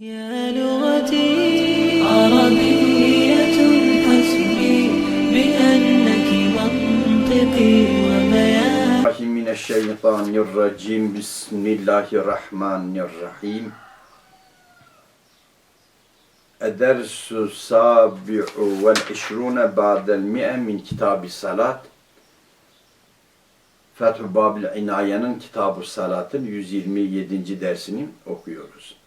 يا لغتي عربية حسبي بأنك منطقي وبياني الله من الشيطان الرجيم بسم الله الرحمن الرحيم الدرس السابع والعشرون بعد المئة من كتاب الصلاة Fethül Babil İnaye'nin Kitab-ı Salat'ın 127. dersini okuyoruz.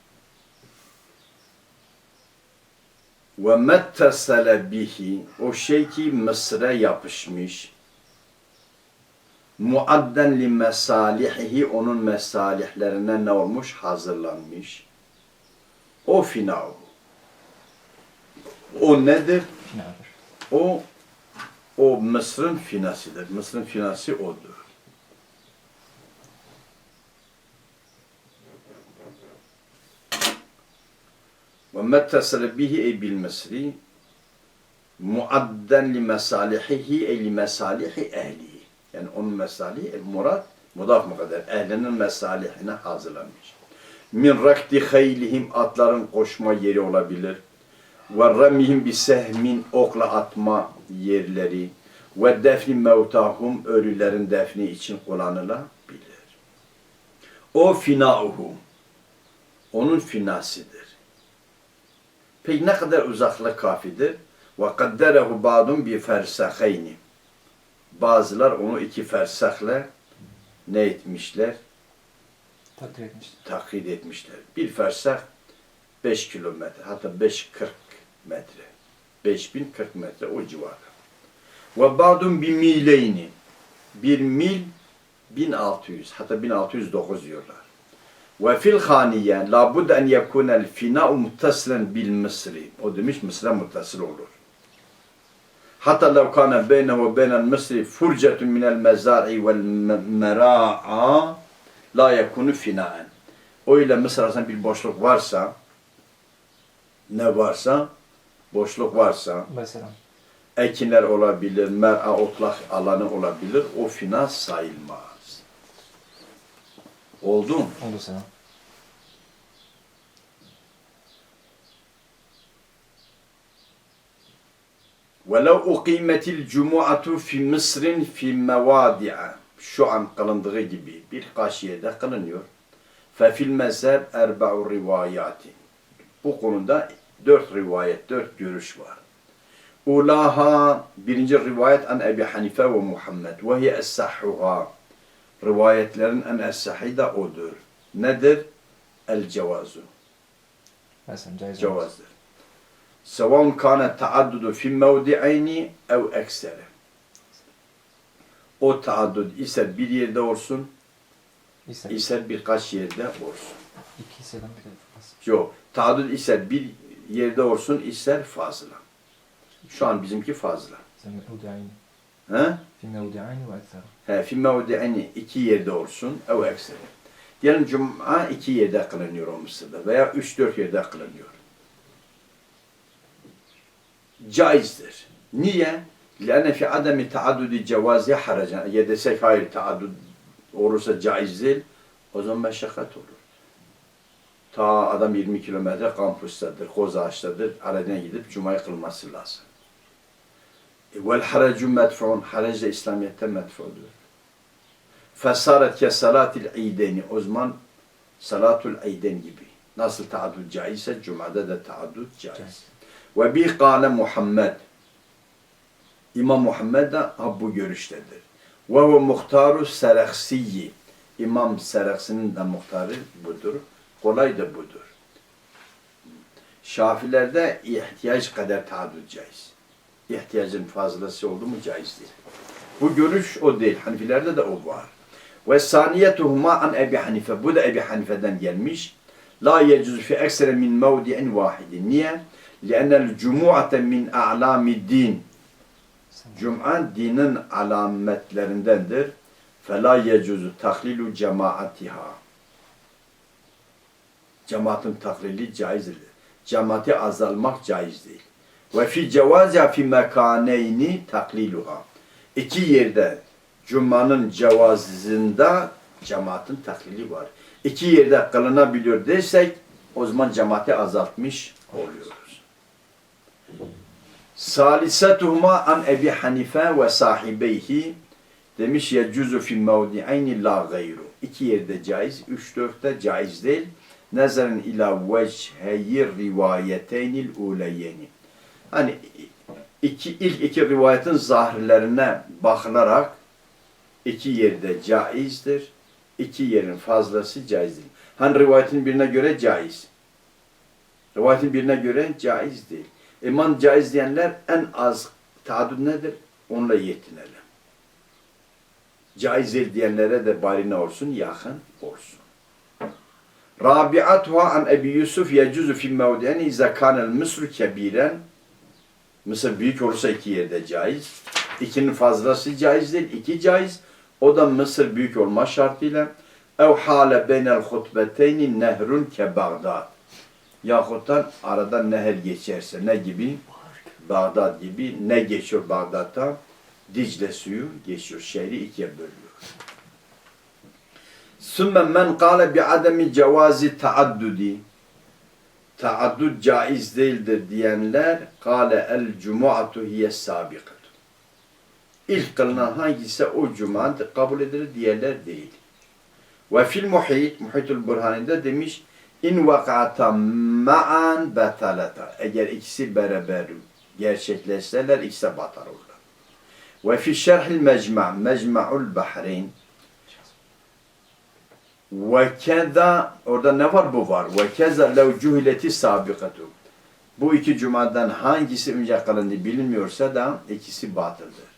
Ve mettesele bihi o şey ki Mısır'a yapışmış muadden li mesalihihi onun mesalihlerine ne olmuş? Hazırlanmış. O finav. O nedir? O o Mısır'ın finasıdır. Mısır'ın finası odur. Ve mettesele bihi ey bil Mısri muadden li mesalihihi ey li mesalihi ehlihi. Yani onun mesalihi el murad mudaf mukadder. Ehlinin mesalihine hazırlanmış. Min rakti haylihim atların koşma yeri olabilir ve ramihim bi sehmin okla atma yerleri ve defni mevtahum ölülerin defni için kullanılabilir. O finauhu onun finasıdır. Peki ne kadar uzaklık kafidir? Ba'dun bi fersahayni. Bazılar onu iki fersahla ne etmişler? Takdir etmiştir. taklit etmişler. Bir fersah 5 kilometre hatta 540 metre. 5040 metre o civarı. Ve ba'dun bi mileyni. Bir mil 1600 hatta 1609 diyorlar. Ve fil haniye la bud en yekunel fina'u muttasilen bil Mısri. O demiş Mısır'a muttasıl olur. Hatta lev kana beyne ve beynel Mısri furcetun minel mezari vel mera'a la yekunu finaen. O ile Mısır arasında bir boşluk varsa ne varsa boşluk varsa Mesela. ekinler olabilir, mer'a otlak alanı olabilir. O fina sayılmaz. Oldu mu? Oldu selam. وَلَوْ اُقِيمَتِ الْجُمُعَةُ فِي مِصْرٍ فِي مَوَادِعَ Şu an kılındığı gibi birkaç yerde kılınıyor. فَفِي الْمَزَّبْ اَرْبَعُ rivayati. Bu konuda dört rivayet, dört görüş var. Ulaha birinci rivayet an Ebi Hanife ve Muhammed ve hiye es-sahhuha. Rivayetlerin en es-sahhi de odur. Nedir? El cevazu. Mesela caiz olmaz. Cevazdır. Sevan kana taaddudu fi mevdi'ayni ev eksere. O taaddud ise bir yerde olsun, İse ise birkaç yerde olsun. iki hisseden bir fazla. Yok, taaddud ise bir yerde olsun, ister fazla. Şu an bizimki fazla. Sen mevdi'ayni. Ekser. He, fi mevdi'ayni iki yerde olsun, ev eksere. Diyelim cuma iki yerde kılınıyor o Mısır'da veya üç dört yerde kılınıyor. caizdir. Niye? Lene fi ademi taaddudi cevazi haracan. Ya desek hayır taaddud olursa caiz değil, o zaman meşakkat olur. Ta adam 20 kilometre kampustadır, koz ağaçtadır, aradan gidip cumayı kılması lazım. E, Vel haracu medfun, harac da İslamiyet'te medfudur. Fesaret ke salatil ideni, o zaman salatul iden gibi. Nasıl taaddud caizse, cumada da taaddud caiz. Ve bi kâle Muhammed. İmam Muhammed de bu görüştedir. Ve huve muhtaru Seraksiyi. İmam Seraksi'nin de muhtarı budur. Kolay da budur. Şafilerde ihtiyaç kadar taaddud caiz İhtiyacın fazlası oldu mu caiz değil. Bu görüş o değil. Hanifilerde de o var. Ve saniyetuhuma an Ebi Hanife. Bu da Ebi Hanife'den gelmiş. La yecuz fi eksere min mevdi'in vahidin. Niye? لأن الجمعة min a'lami din. Sen Cum'a dinin alametlerindendir. Fela yecuzu taklilu cemaatiha. Cemaatin taklili caiz değil. Cemaati azalmak caiz değil. Ve fi cevaziha fi mekaneyni takliluha. İki yerde Cuma'nın cevazında cemaatin taklili var. İki yerde kılınabiliyor dersek O zaman cemaati azaltmış oluyoruz. Salisetuhuma an Ebi Hanife ve sahibeyhi demiş ya cüzü fi mevdi'ayni la gayru. İki yerde caiz, üç dörtte caiz değil. Nezerin ila vechheyi rivayeteynil uleyeni. Hani iki, ilk iki rivayetin zahirlerine bakılarak iki yerde caizdir. İki yerin fazlası caiz değil. Hani rivayetin birine göre caiz. Rivayetin birine göre caiz değil. İman caiz diyenler en az taaddüt nedir? Onunla yetinelim. Caiz diyenlere de bari ne olsun? Yakın olsun. Rabi'atuha an Ebi Yusuf yecuzu fi mevdi'en izâ kânel Mısr kebiren Mısır büyük olursa iki yerde caiz. İkinin fazlası caiz değil. iki caiz. O da Mısır büyük olma şartıyla. Ev hale beynel hutbeteyni nehrun ke Bağdat. Yahuttan arada nehir geçerse ne gibi? Bağdat gibi ne geçiyor Bağdat'ta? Dicle suyu geçiyor. Şehri ikiye bölüyor. Sümme men kâle bi ademi cevazi taaddudi. Taaddud caiz değildir diyenler kâle el cumu'atu hiye sabikatu. İlk kılınan hangisi o cuma kabul edilir diğerler değil. Ve fil muhit, muhitul burhaninde demiş in vakata ma'an betalata. Eğer ikisi beraber gerçekleşseler ikisi batar olur. Ve fi şerhil mecma, mecma'ul bahreyn. Ve keza, orada ne var bu var. Ve keza lev cuhileti sabikatu. Bu iki cumadan hangisi önce kılındı bilinmiyorsa da ikisi batıldır.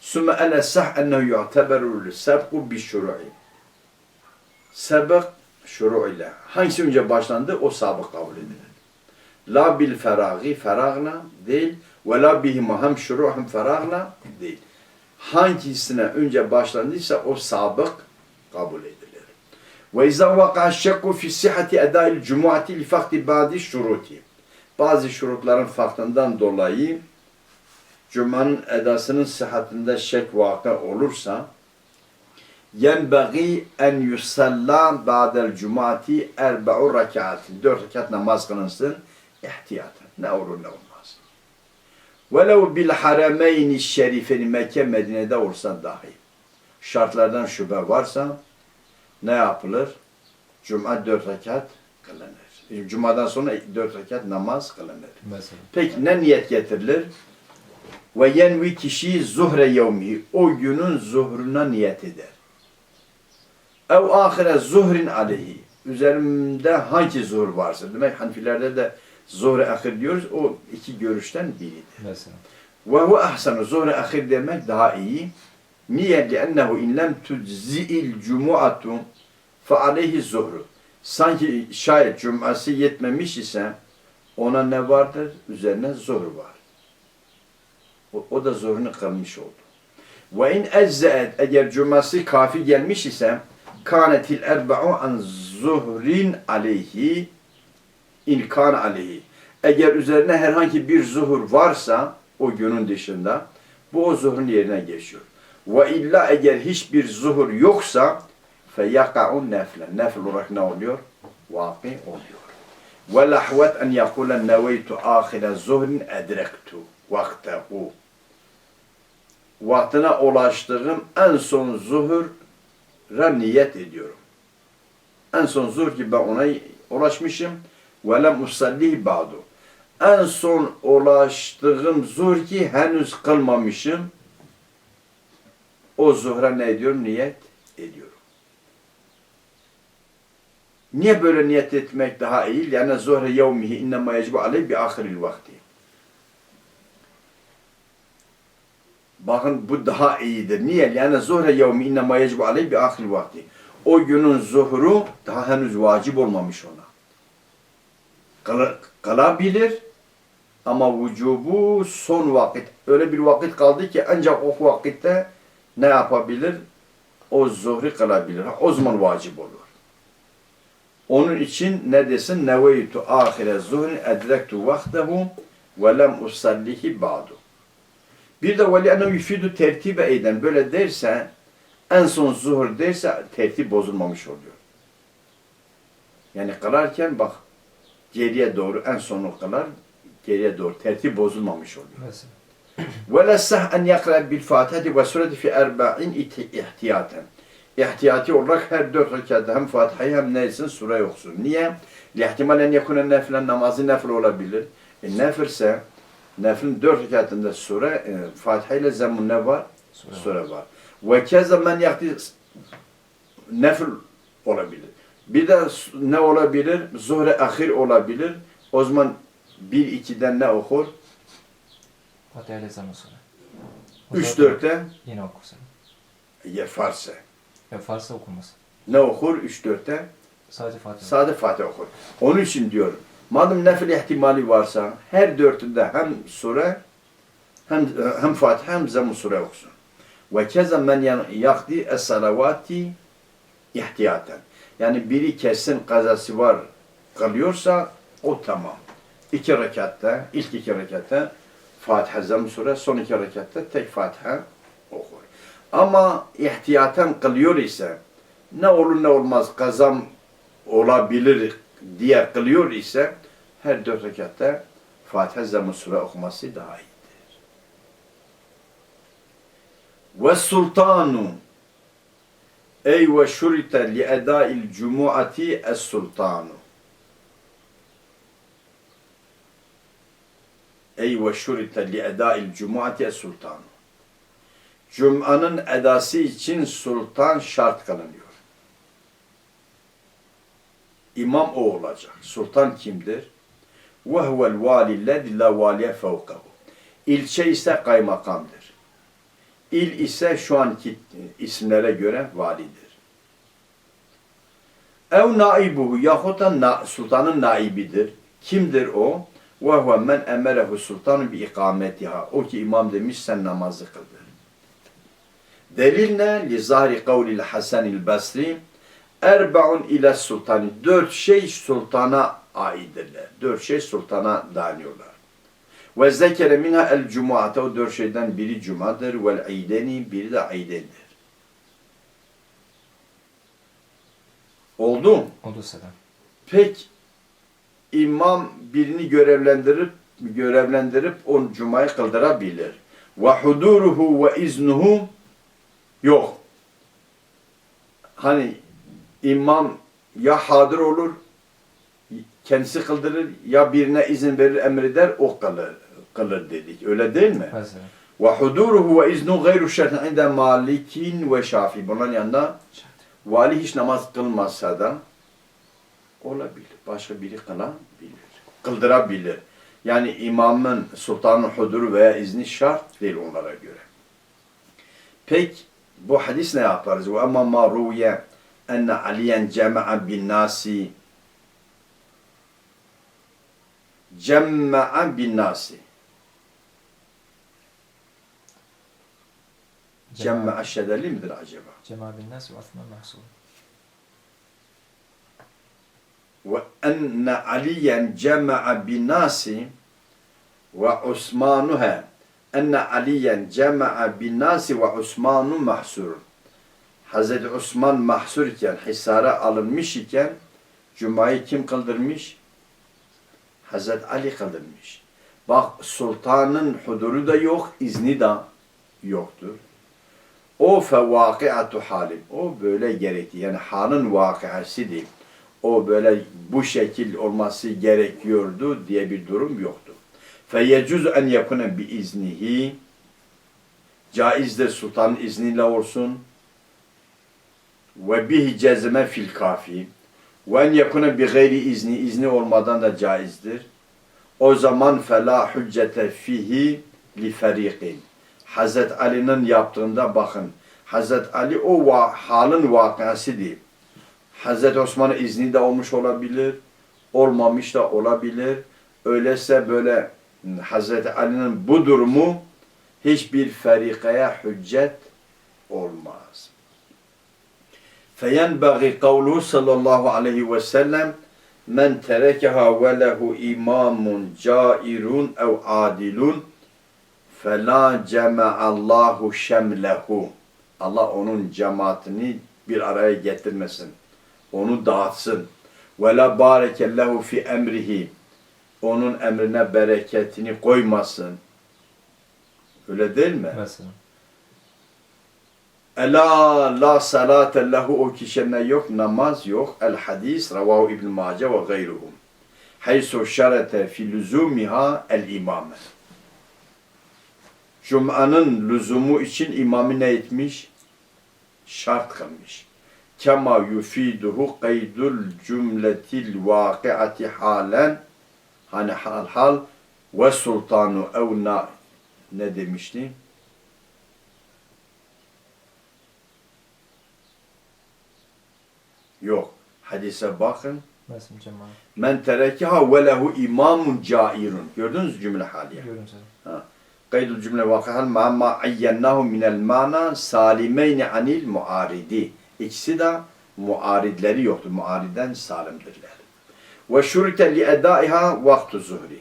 Sümme ele sah ennehu yu'teberul sebku bi şuru'i. Sebek şuru ile. Hangisi önce başlandı o sabık kabul edilir. La bil feragi, feragla değil. Ve la bihima hem şuru hem feragla değil. Hangisine önce başlandıysa o sabık kabul edilir. Ve izâ vaka şekku fi sihhati edâil cumuati li fakti ba'di şuruti. Bazı şurutların farkından dolayı Cuma'nın edasının sıhhatinde şek vaka olursa yenbeği en yusalla ba'del cumati erba'u rekatin. Dört rekat namaz kılınsın ihtiyaten. Ne olur ne olmaz. Velev bil harameyni şerifeni Mekke Medine'de olsa dahi. Şartlardan şüphe varsa ne yapılır? Cuma dört rekat kılınır. Cuma'dan sonra dört rekat namaz kılınır. Mesela. Peki ne niyet getirilir? Ve yenvi kişi zuhre yevmi. O günün zuhruna niyet eder. Ev ahire zuhrin aleyhi. Üzerimde hangi zuhur varsa. Demek Hanfilerde de zuhre ahir diyoruz. O iki görüşten biridir. Mesela. Ve hu ahsanu zuhre ahir demek daha iyi. Niye? İn lem tujzi'il cumu'atu fe aleyhi zuhru. Sanki şayet cuması yetmemiş ise ona ne vardır? Üzerine zuhur var. O, o da zuhrunu kılmış oldu. Ve in eczeet eğer cuması kafi gelmiş ise kanetil erba'u an zuhrin aleyhi in kan aleyhi. Eğer üzerine herhangi bir zuhur varsa o günün dışında bu o zuhrun yerine geçiyor. Ve illa eğer hiçbir zuhur yoksa feyaka'un neflen. Nefl olarak ne oluyor? Vaki oluyor. Ve lahvet en yakule neveytu ahire zuhrin edrektu vaktehu. Vaktine ulaştığım en son zuhura niyet ediyorum. En son zuhur ki ben ona ulaşmışım. Ve lem usallihi ba'du. En son ulaştığım zuhur ki henüz kılmamışım. O zuhra ne ediyorum? Niyet ediyorum. Niye böyle niyet etmek daha iyi? Yani zuhre yevmihi innema yecibu aleyh bi ahiril vakti. Bakın bu daha iyidir. Niye? Yani zuhre yevmi innema yecibu aleyh bi ahiril vakti. O günün zuhru daha henüz vacip olmamış ona. Kala- kalabilir ama vücubu son vakit. Öyle bir vakit kaldı ki ancak o vakitte ne yapabilir? O zuhri kılabilir. O zaman vacip olur. Onun için ne desin? Neveytu ahire zuhrin edrektu vaktehu ve lem usallihi ba'du. Bir de veli ene yufidu tertibe eden böyle derse en son zuhur derse tertip bozulmamış oluyor. Yani kılarken bak geriye doğru en sonu kılar. Geriye doğru tertip bozulmamış oluyor. Mesela. Ve lessah en yakra bil Fatihati ve sureti fi erba'in ihtiyaten. İhtiyati olarak her dört rekatta hem Fatiha'yı hem neysin sure yoksun. Niye? Lihtimalen yekune nefilen namazı nefil olabilir. E nefilse, nefilin dört rekatında sure, e, Fatiha ile zemun ne var? Sure, sure var. Ve keza men yakti nefil olabilir. Bir de ne olabilir? Zuhre ahir olabilir. O zaman bir ikiden ne okur? Sonra. O Üç dörtte Yine okursan. yaparsa. Ya Farsça okunmaz. Ne okur? Üç dörtte Sadece Fatiha. sade Fatiha okur. Onun için diyorum. Madem nefil ihtimali varsa her dörtünde hem sure hem hem Fatiha hem zamm sure okusun. Ve keza men yakdi es-salavati ihtiyaten. Yani biri kesin kazası var kalıyorsa o tamam. İki rekatta, ilk iki rekatta Fatiha zamm sure, son iki rekatta tek Fatiha okur. Ama ihtiyaten kılıyor ise ne olur ne olmaz kazam olabilir diye kılıyor ise her dört rekatta Fatiha zamm sure okuması daha iyidir. Ve sultanu ey ve şurite li edail cumuati es sultanu Ey ve şurite li edail cumuati sultan. Cuma'nın edası için sultan şart kılınıyor. İmam o olacak. Sultan kimdir? Ve huvel vali lezi la valiye fevkahu. İlçe ise kaymakamdır. İl ise şu anki isimlere göre validir. Ev naibuhu yahut da na, sultanın naibidir. Kimdir o? Ve huve men emerehu sultanun bi ikametiha. O ki imam demiş sen namazı kıl der. Delil ne? Li zahri kavlil hasenil basri. Erbaun ile sultani. Dört şey sultana aittirler. Dört şey sultana dağınıyorlar. Ve zekere minha el cumuate. O dört şeyden biri cumadır. Vel ideni biri de idendir. Oldu? Oldu Selam. Peki imam birini görevlendirip görevlendirip on cumayı kıldırabilir. Ve huduruhu ve iznuhu yok. Hani imam ya hadir olur kendisi kıldırır ya birine izin verir emreder o kılır, kılır dedik. Öyle değil mi? Mesela. Ve huduruhu ve iznu gayru şertin inde malikin ve şafi. Bunların yanında vali hiç namaz kılmazsa da olabilir. Başka biri kılabilir. Kıldırabilir. Yani imamın, sultanın huduru veya izni şart değil onlara göre. Pek bu hadis ne yaparız? Ve ruye enne aliyen cema'a bin nasi cema'a bin nasi cema'a şedeli midir acaba? Cemal bin Nas ve enne aliyen cema'a binasi ve Osmanuha enne aliyen cema'a binasi ve Osmanu mahsur. Hazreti Osman mahsur iken, Hisar'a alınmış iken Cuma'yı kim kıldırmış? Hazreti Ali kıldırmış. Bak sultanın huduru da yok, izni de yoktur. O fevakiatu halim. O böyle gerekti. Yani hanın vakıası değil. O böyle bu şekil olması gerekiyordu diye bir durum yoktu. Feyecüz en yakune bi iznihi. Caizdir sultanın izniyle olsun. Ve bihi cezme fil kafi. Ve en yakune bi gayri izni. izni olmadan da caizdir. O zaman fela hüccete fihi li feriqin. Hazret Ali'nin yaptığında bakın. Hazret Ali o va- halın vakası. Hazreti Osman'ın izni de olmuş olabilir, olmamış da olabilir. Öyleyse böyle Hazreti Ali'nin bu durumu hiçbir ferikaya hüccet olmaz. فَيَنْبَغِي قَوْلُهُ sallallahu aleyhi ve sellem men terekeha ve lehu imamun cairun ev adilun fela cema'allahu şemlehu Allah onun cemaatini bir araya getirmesin. Onu dağıtsın. Ve la barekellehu fi emrihi. Onun emrine bereketini koymasın. Öyle değil mi? Mesela. Ela la salate lehu o kişine yok namaz yok. El hadis ravahu İbn Mace ve gayruhum. Haysu şerete fi lüzumiha el imame. Cuma'nın lüzumu için imamı ne etmiş? Şart kılmış. Kema yufiduhu kaydul cümletil vakiati halen hani hal hal ve sultanu ev na ne demişti? Yok. Hadise bakın. Men terekeha ve lehu imamun cairun. Gördünüz cümle haliye? Görün sen. Kaydul cümle vakahal ma ma ayyennahu minel mana salimeyni anil muaridi. İkisi de muaridleri yoktur. Muariden salimdirler. Ve şurite li edaiha vaktu zuhri.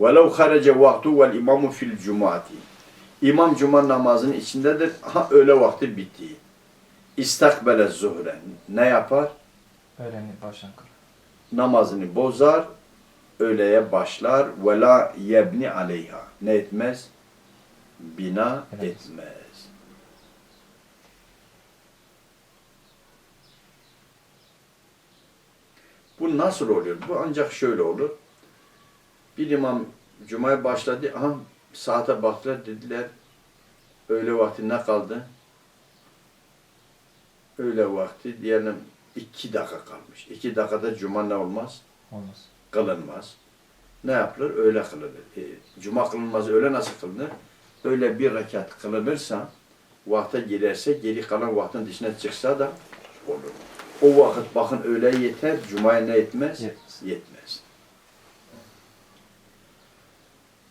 Velev harece vaktu vel imamu fil cumati. İmam cuma namazının içindedir. Ha öğle vakti bitti. İstakbele zuhre. Ne yapar? Öğleni baştan namazını bozar, öğleye başlar ve la yebni aleyha. Ne etmez? Bina Evet. etmez. Bu nasıl oluyor? Bu ancak şöyle olur. Bir imam Cuma'ya başladı. Aha saate baktılar dediler. Öğle vakti ne kaldı? Öğle vakti diyelim iki dakika kalmış. İki dakikada Cuma ne olmaz? Olmaz. kılınmaz. Ne yapılır? Öyle kılınır. E, Cuma kılınmaz, öyle nasıl kılınır? Öyle bir rekat kılınırsa, vakte girerse, geri kalan vaktin dışına çıksa da olur. O vakit bakın öyle yeter, Cuma'ya ne etmez? Yetmez. Yetmez.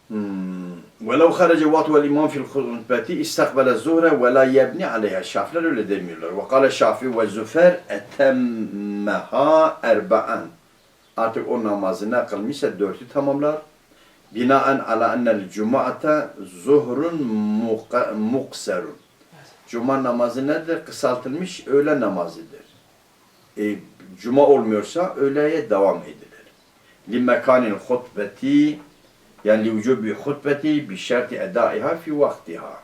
Hmm. وَلَوْ خَرَجَ وَقْتُ وَالْاِمَامْ فِي الْخُطْبَةِ اِسْتَقْبَلَ الزُّهْرَ وَلَا يَبْنِ عَلَيْهَا Şafiler öyle demiyorlar. وَقَالَ Şafi وَالزُّفَرْ اَتَمَّهَا اَرْبَعًا Artık o namazı ne kılmışsa dörtü tamamlar. Binaen ala ennel cuma'ata zuhrun muka- mukserun. Cuma namazı nedir? Kısaltılmış öğle namazıdır. E, cuma olmuyorsa öğleye devam edilir. Limekanil hutbeti yani li vücubi hutbeti bi şerti edaiha fi vaktiha.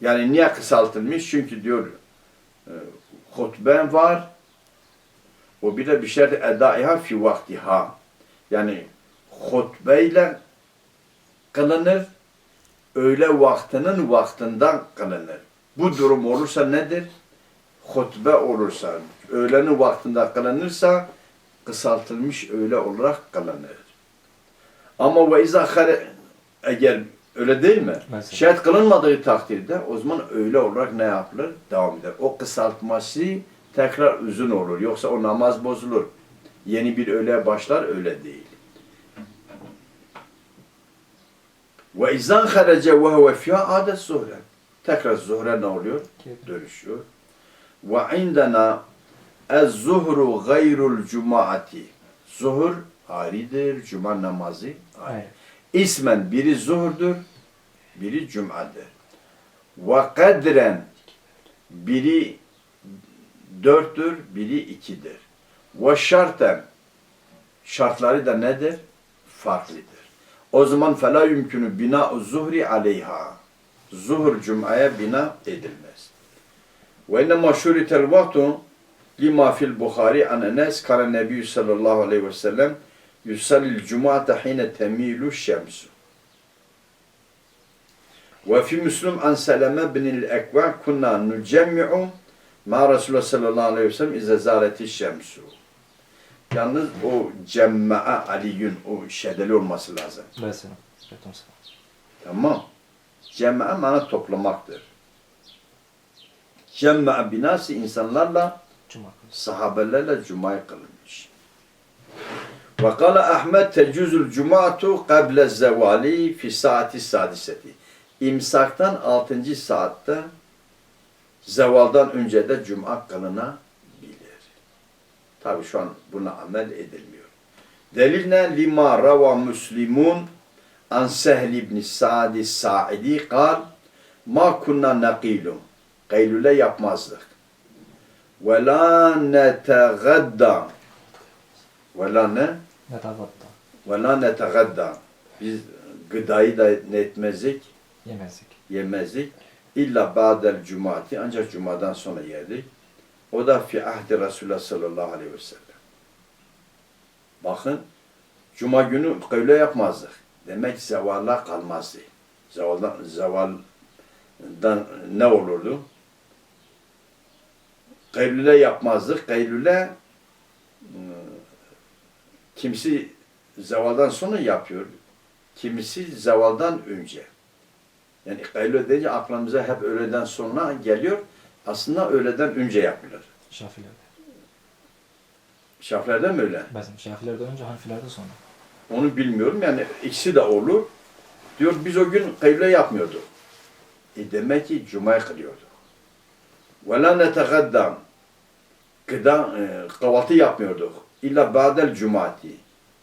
Yani niye kısaltılmış? Çünkü diyor e, hutben var o bir de bir şerti edaiha fi vaktiha. Yani hutbeyle kılınır, öğle vaktinin vaktinden kılınır. Bu durum olursa nedir? Hutbe olursa, öğlenin vaktinde kılınırsa kısaltılmış öğle olarak kılınır. Ama ve hare- eğer öyle değil mi? Mesela. Şayet kılınmadığı takdirde o zaman öğle olarak ne yapılır? Devam eder. O kısaltması tekrar uzun olur. Yoksa o namaz bozulur. Yeni bir öğle başlar öyle değil. Ve izan harece ve huve fiyâ adet zuhre. Tekrar zuhre ne oluyor? Dönüşüyor. Ve indena ez zuhru gayrul cumaati. Zuhur ayrıdır, cuma namazı ayrı. İsmen biri zuhurdur, biri cumadır. Ve kadren biri dörttür, biri ikidir. Ve şarten şartları da nedir? Farklıdır. O zaman fela yümkünü bina zuhri aleyha. Zuhur cumaya bina edilmez. Ve innema şuritel vaktu lima fil Bukhari an Enes kana Nebi sallallahu aleyhi ve sellem yusallil cumata hine temilu şemsu. Ve fi Müslüm an Seleme binil Ekva kunna nucemmi'u ma Resulullah sallallahu aleyhi ve sellem ize zaleti şemsu. Yalnız o cemma'a aliyün o şedeli olması lazım. Mesela. Tamam. Cem'a mana toplamaktır. Cem'a binası insanlarla Cuma sahabelerle cumayı kılınmış. Ve kâle Ahmet tecüzül cumatu kable zevali fi saati sadiseti. İmsaktan 6. saatte zevaldan önce de cuma kılınabilir. Tabi şu an buna amel edilmiyor. Delil ne? Lima rava muslimun an Sehl ibn Sa'di Sa'idi kal ma kunna nakilum. Kaylule yapmazdık. Ve la netegadda. Ve la ne? Netavatta. Ve la netegadda. Biz gıdayı da ne etmezdik? Yemezdik. Yemezdik. İlla ba'del cumati. Ancak cumadan sonra yerdik. O da fi ahdi Resulullah sallallahu aleyhi ve sellem. Bakın, cuma günü kıble yapmazdık. Demek zevalla kalmazdı. Zevaldan, zevaldan ne olurdu? Kaylule yapmazdık. Kaylule ıı, kimisi zevaldan sonra yapıyor. Kimisi zevaldan önce. Yani kaylule deyince aklımıza hep öğleden sonra geliyor. Aslında öğleden önce yapılır. Şafilerde. Şaflerden mi öyle? Bizim Şafilerde önce Hanifilerde sonra. Onu bilmiyorum. Yani ikisi de olur. Diyor biz o gün kıble yapmıyorduk. E demek ki Cuma'yı kılıyorduk. La netegaddam. Gıda, e, kahvaltı yapmıyorduk. İlla ba'del cumati.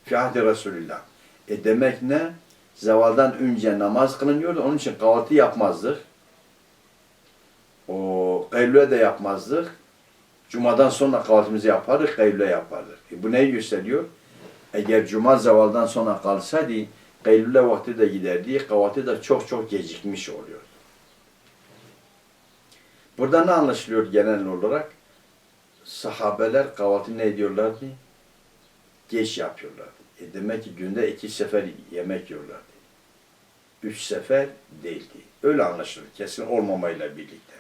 Fi ahdi Resulillah. E demek ne? Zevaldan önce namaz kılınıyordu. Onun için kahvaltı yapmazdık. O kıble de yapmazdık. Cuma'dan sonra kahvaltımızı yapardık, kıble yapardık. E bu neyi gösteriyor? Eğer cuma zevaldan sonra kalsaydı, Eylül'e vakti de giderdi, kahvaltı da çok çok gecikmiş oluyor. Burada ne anlaşılıyor genel olarak? Sahabeler kahvaltı ne ediyorlardı? Geç yapıyorlardı. E demek ki günde iki sefer yemek yiyorlardı. Üç sefer değildi. Öyle anlaşılır. Kesin olmamayla birlikte.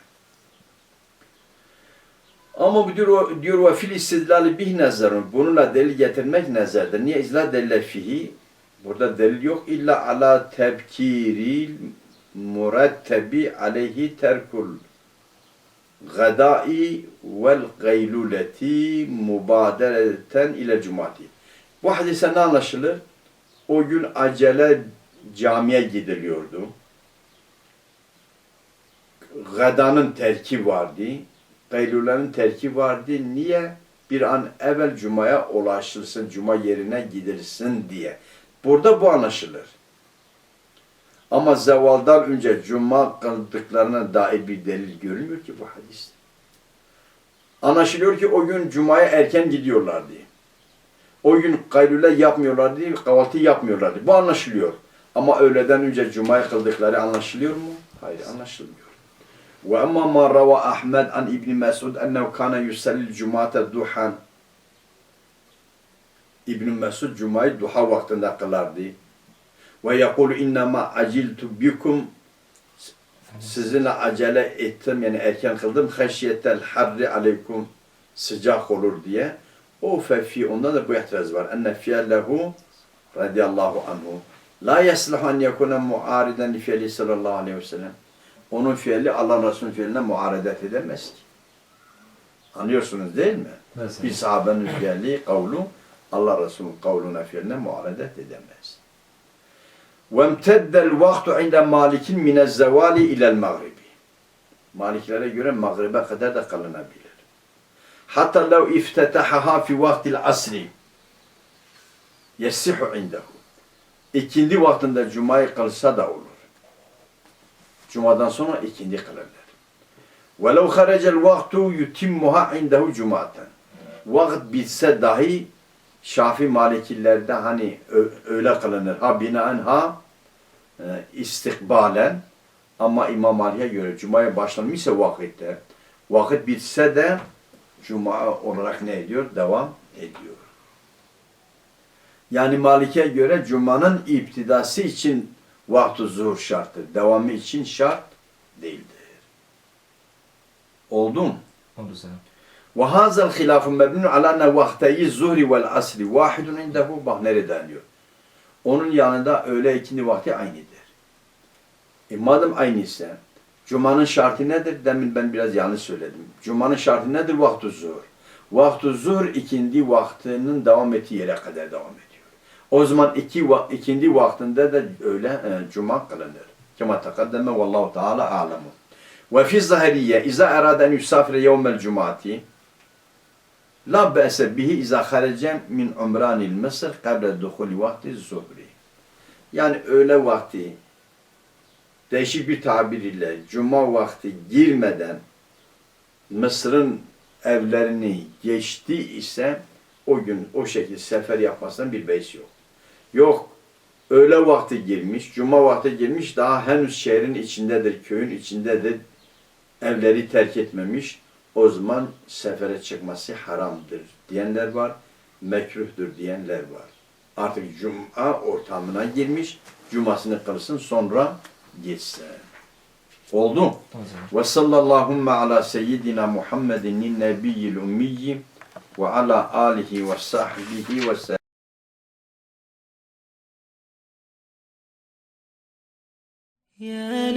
Ama diyor, diyor ve fil istidlali bih nazarun. Bununla delil getirmek nazardır. Niye izla delile fihi? Burada delil yok. İlla ala tebkiril murattebi aleyhi terkul gadai vel gayluleti mubadereten ile cumati. Bu hadise ne anlaşılır? O gün acele camiye gidiliyordu. Gadanın terki vardı. Gaylullerin terki vardı. Niye? Bir an evvel cumaya ulaşılsın, cuma yerine gidilsin diye. Burada bu anlaşılır. Ama zevaldan önce cuma kıldıklarına dair bir delil görülmüyor ki bu hadiste. Anlaşılıyor ki o gün cumaya erken gidiyorlardı. O gün gayrüle yapmıyorlardı, kahvaltı yapmıyorlardı. Bu anlaşılıyor. Ama öğleden önce cumayı kıldıkları anlaşılıyor mu? Hayır anlaşılmıyor. Ve amma ma rava Ahmed an İbn Mesud ennehu kana yusallil cumate duhan İbn Mesud cumayı duha vaktinde kılardı. Ve yekulu innema aciltu bikum sizinle acele ettim yani erken kıldım haşiyetel harri aleykum sıcak olur diye. O fefi onda da bu ihtiraz var. Enne fiyellehu radiyallahu anhu la yasluhu en yekune muariden li fiyeli sallallahu aleyhi ve sellem. Onun fiili Allah Resulü'nün fiiline muaredet edemez ki. Anlıyorsunuz değil mi? Mesela. Bir sahabenin fiili kavlu Allah Resulü'nün kavluna fiiline muaredet edemez. وَامْتَدَّ الْوَقْتُ عِنْدَ مَالِكٍ مِنَ الزَّوَالِ اِلَى الْمَغْرِبِ Maliklere göre mağribe kadar da kalınabilir. Hatta لو افتتحها في وقت العصر يصح عنده. İkindi vaktinde cumayı kılsa da olur. Cumadan sonra ikindi kılarlar. وَلَوْ خَرَجَ الْوَقْتُ يُتِمُّهَا عِنْدَهُ cumaten. Vakit bitse dahi Şafi Malikilerde hani öyle kılınır. Ha binaen ha e, istikbalen ama İmam Malik'e göre Cuma'ya başlanmışsa vakitte vakit bitse de Cuma olarak ne ediyor? Devam ediyor. Yani Malik'e göre Cuma'nın iptidası için vakti zuhur şarttır. Devamı için şart değildir. Oldu? Oldu ve hazal hilafun mebnun ala ne vakteyi zuhri vel asri vahidun indehu bak nereden diyor. Onun yanında öğle ikindi vakti aynıdır. E madem aynıysa Cuma'nın şartı nedir? Demin ben biraz yanlış söyledim. Cuma'nın şartı nedir? Vaktu zuhur. Vaktu zuhur ikindi vaktinin devam ettiği yere kadar devam ediyor. O zaman iki ikindi vaktinde de öyle e, cuma kılınır. Kema takaddeme vallahu teala alamu. Ve fi zahiriye iza eraden yusafire yevmel cumati La be'se bihi izâ harece min umranil Mısır kable duhuli vakti zuhri. Yani öğle vakti değişik bir tabir ile cuma vakti girmeden Mısır'ın evlerini geçti ise o gün o şekilde sefer yapmasından bir beis yok. Yok öğle vakti girmiş, cuma vakti girmiş daha henüz şehrin içindedir, köyün içindedir. Evleri terk etmemiş o zaman sefere çıkması haramdır diyenler var, mekruhtur diyenler var. Artık cuma ortamına girmiş, cumasını kılsın sonra gitsin. Oldu. Ve sallallahumme ala seyyidina Muhammedin nebiyyil ummiyyi ve ala alihi ve sahbihi ve sellem. يا